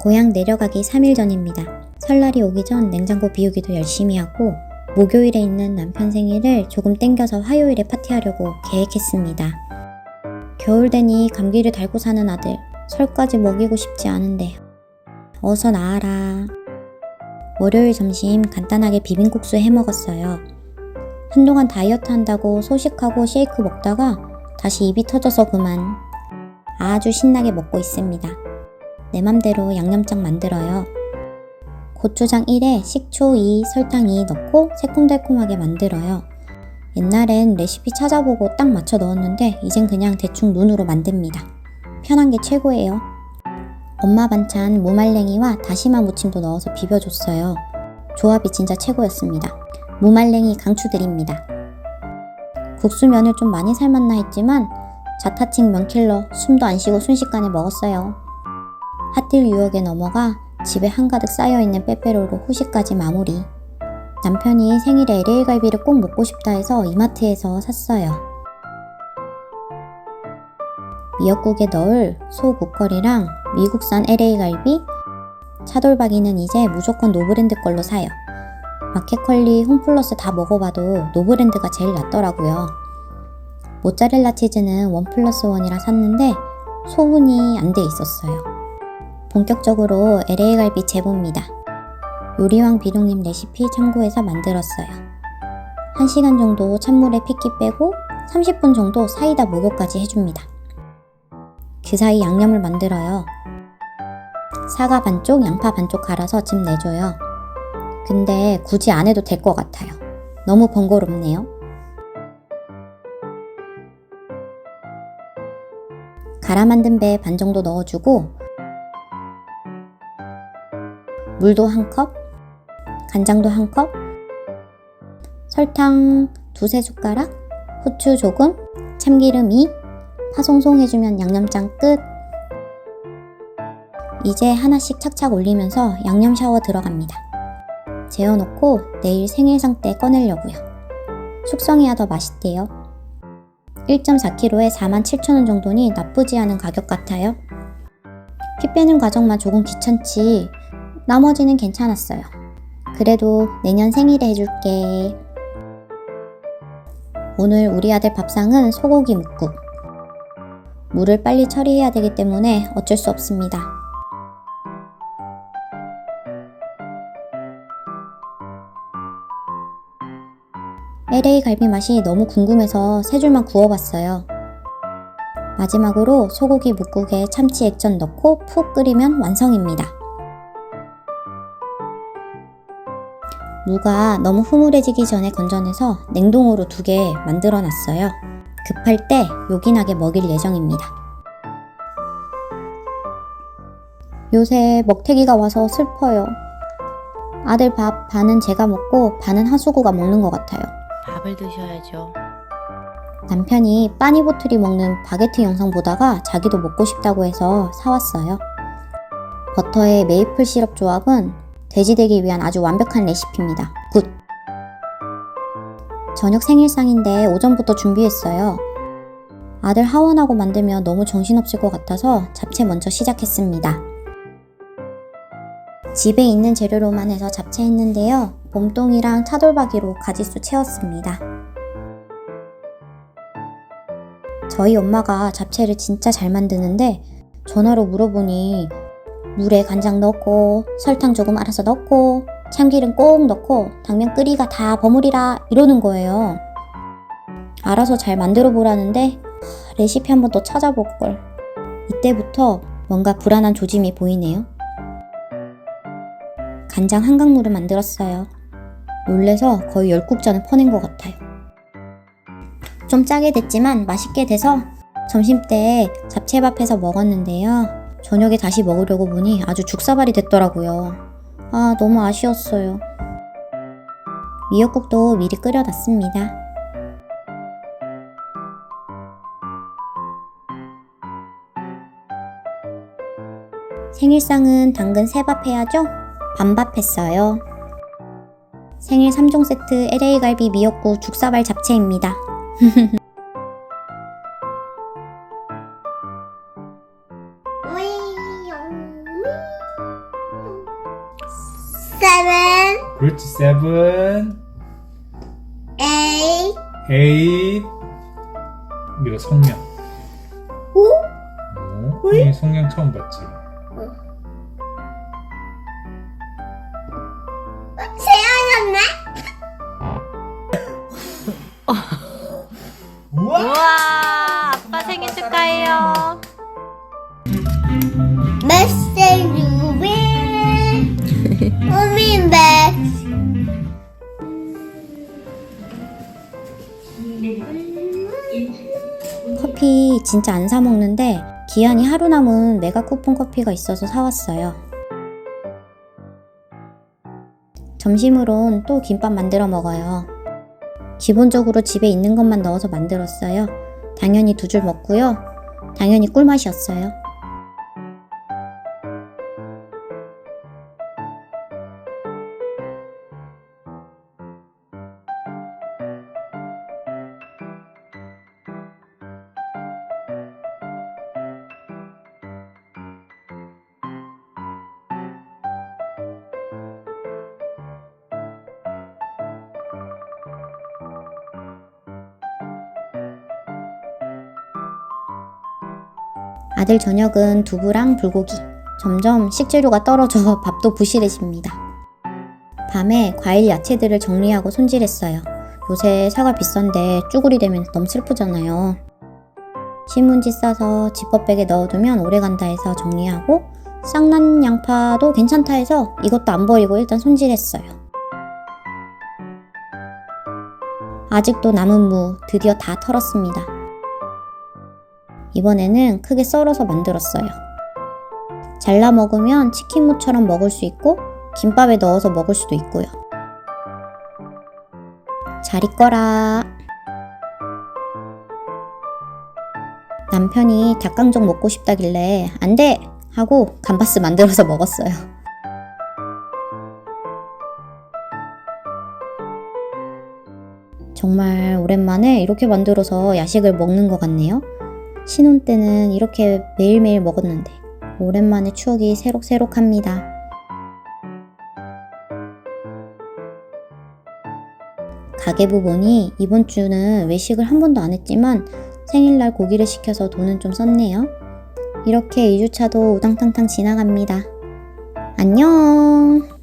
고향 내려가기 3일 전입니다. 설날이 오기 전 냉장고 비우기도 열심히 하고 목요일에 있는 남편 생일을 조금 땡겨서 화요일에 파티하려고 계획했습니다. 겨울 되니 감기를 달고 사는 아들 설까지 먹이고 싶지 않은데 어서 나와라. 월요일 점심 간단하게 비빔국수 해 먹었어요. 한동안 다이어트 한다고 소식하고 쉐이크 먹다가 다시 입이 터져서 그만. 아주 신나게 먹고 있습니다. 내 맘대로 양념장 만들어요. 고추장 1에 식초 2, 설탕 2 넣고 새콤달콤하게 만들어요. 옛날엔 레시피 찾아보고 딱 맞춰 넣었는데 이젠 그냥 대충 눈으로 만듭니다. 편한 게 최고예요. 엄마 반찬 무말랭이와 다시마 무침도 넣어서 비벼줬어요. 조합이 진짜 최고였습니다. 무말랭이 강추드립니다. 국수면을 좀 많이 삶았나 했지만 자타칭 면킬러 숨도 안 쉬고 순식간에 먹었어요. 핫딜 유혹에 넘어가 집에 한가득 쌓여있는 빼빼로로 후식까지 마무리. 남편이 생일에 LA 갈비를 꼭 먹고 싶다 해서 이마트에서 샀어요. 미역국에 넣을 소 목걸이랑 미국산 LA 갈비, 차돌박이는 이제 무조건 노브랜드 걸로 사요. 마켓컬리, 홈플러스 다 먹어봐도 노브랜드가 제일 낫더라고요. 모짜렐라 치즈는 원 플러스 원이라 샀는데 소분이 안 돼 있었어요. 본격적으로 LA 갈비 제보입니다. 요리왕 비룡님 레시피 참고해서 만들었어요. 1시간 정도 찬물에 핏기 빼고 30분 정도 사이다 목욕까지 해줍니다. 그 사이 양념을 만들어요. 사과 반쪽, 양파 반쪽 갈아서 즙 내줘요. 근데 굳이 안 해도 될 것 같아요. 너무 번거롭네요. 갈아 만든 배 반 정도 넣어주고 물도 한 컵, 간장도 한 컵, 설탕 두세 숟가락, 후추 조금, 참기름 2, 파송송 해주면 양념장 끝. 이제 하나씩 착착 올리면서 양념 샤워 들어갑니다. 재워놓고 내일 생일상 때 꺼내려고요. 숙성해야 더 맛있대요. 1.4kg에 47,000원 정도니 나쁘지 않은 가격 같아요. 피 빼는 과정만 조금 귀찮지 나머지는 괜찮았어요. 그래도 내년 생일에 해줄게. 오늘 우리 아들 밥상은 소고기 묵국. 물을 빨리 처리해야 되기 때문에 어쩔 수 없습니다. LA 갈비 맛이 너무 궁금해서 세 줄만 구워봤어요. 마지막으로 소고기 묵국에 참치 액젓 넣고 푹 끓이면 완성입니다. 무가 너무 흐물해지기 전에 건져내서 냉동으로 두 개 만들어 놨어요. 급할 때 요긴하게 먹일 예정입니다. 요새 먹태기가 와서 슬퍼요. 아들 밥 반은 제가 먹고 반은 하수구가 먹는 것 같아요. 밥을 드셔야죠. 남편이 빠니보틀이 먹는 바게트 영상 보다가 자기도 먹고 싶다고 해서 사왔어요. 버터에 메이플 시럽 조합은 돼지 되기 위한 아주 완벽한 레시피입니다. 굿! 저녁 생일상인데 오전부터 준비했어요. 아들 하원하고 만들면 너무 정신없을 것 같아서 잡채 먼저 시작했습니다. 집에 있는 재료로만 해서 잡채 했는데요. 봄동이랑 차돌박이로 가지수 채웠습니다. 저희 엄마가 잡채를 진짜 잘 만드는데 전화로 물어보니 물에 간장 넣고 설탕 조금 알아서 넣고 참기름 꼭 넣고 당면 끓이가 다 버무리라 이러는 거예요. 알아서 잘 만들어 보라는데 레시피 한번 더 찾아볼 걸. 이때부터 뭔가 불안한 조짐이 보이네요. 간장 한강물을 만들었어요. 놀래서 거의 열국전을 퍼낸 것 같아요. 좀 짜게 됐지만 맛있게 돼서 점심때 잡채밥해서 먹었는데요. 저녁에 다시 먹으려고 보니 아주 죽사발이 됐더라고요. 아, 너무 아쉬웠어요. 미역국도 미리 끓여놨습니다. 생일상은 당근 세밥 해야죠? 반밥 했어요. 생일 3종 세트 LA 갈비 미역국 죽사발 잡채입니다. seven, eight. 우리가 성명. 오, 어? 우리 성명 처음 봤지? 세어졌네? 우와! 우와, 아빠 생일 축하해요. 커피 진짜 안 사 먹는데 기한이 하루 남은 메가 쿠폰 커피가 있어서 사왔어요. 점심으론 또 김밥 만들어 먹어요. 기본적으로 집에 있는 것만 넣어서 만들었어요. 당연히 두 줄 먹고요. 당연히 꿀맛이었어요. 아들 저녁은 두부랑 불고기. 점점 식재료가 떨어져 밥도 부실해집니다. 밤에 과일 야채들을 정리하고 손질했어요. 요새 사과 비싼데 쭈구리 되면 너무 슬프잖아요. 신문지 싸서 지퍼백에 넣어두면 오래 간다 해서 정리하고 쌍난 양파도 괜찮다 해서 이것도 안 버리고 일단 손질했어요. 아직도 남은 무 드디어 다 털었습니다. 이번에는 크게 썰어서 만들었어요. 잘라 먹으면 치킨무처럼 먹을 수 있고 김밥에 넣어서 먹을 수도 있고요. 잘 있거라. 남편이 닭강정 먹고 싶다길래 안 돼! 하고 감바스 만들어서 먹었어요. 정말 오랜만에 이렇게 만들어서 야식을 먹는 것 같네요. 신혼 때는 이렇게 매일매일 먹었는데 오랜만에 추억이 새록새록합니다. 가계부 보니 이번 주는 외식을 한 번도 안 했지만 생일날 고기를 시켜서 돈은 좀 썼네요. 이렇게 2주차도 우당탕탕 지나갑니다. 안녕!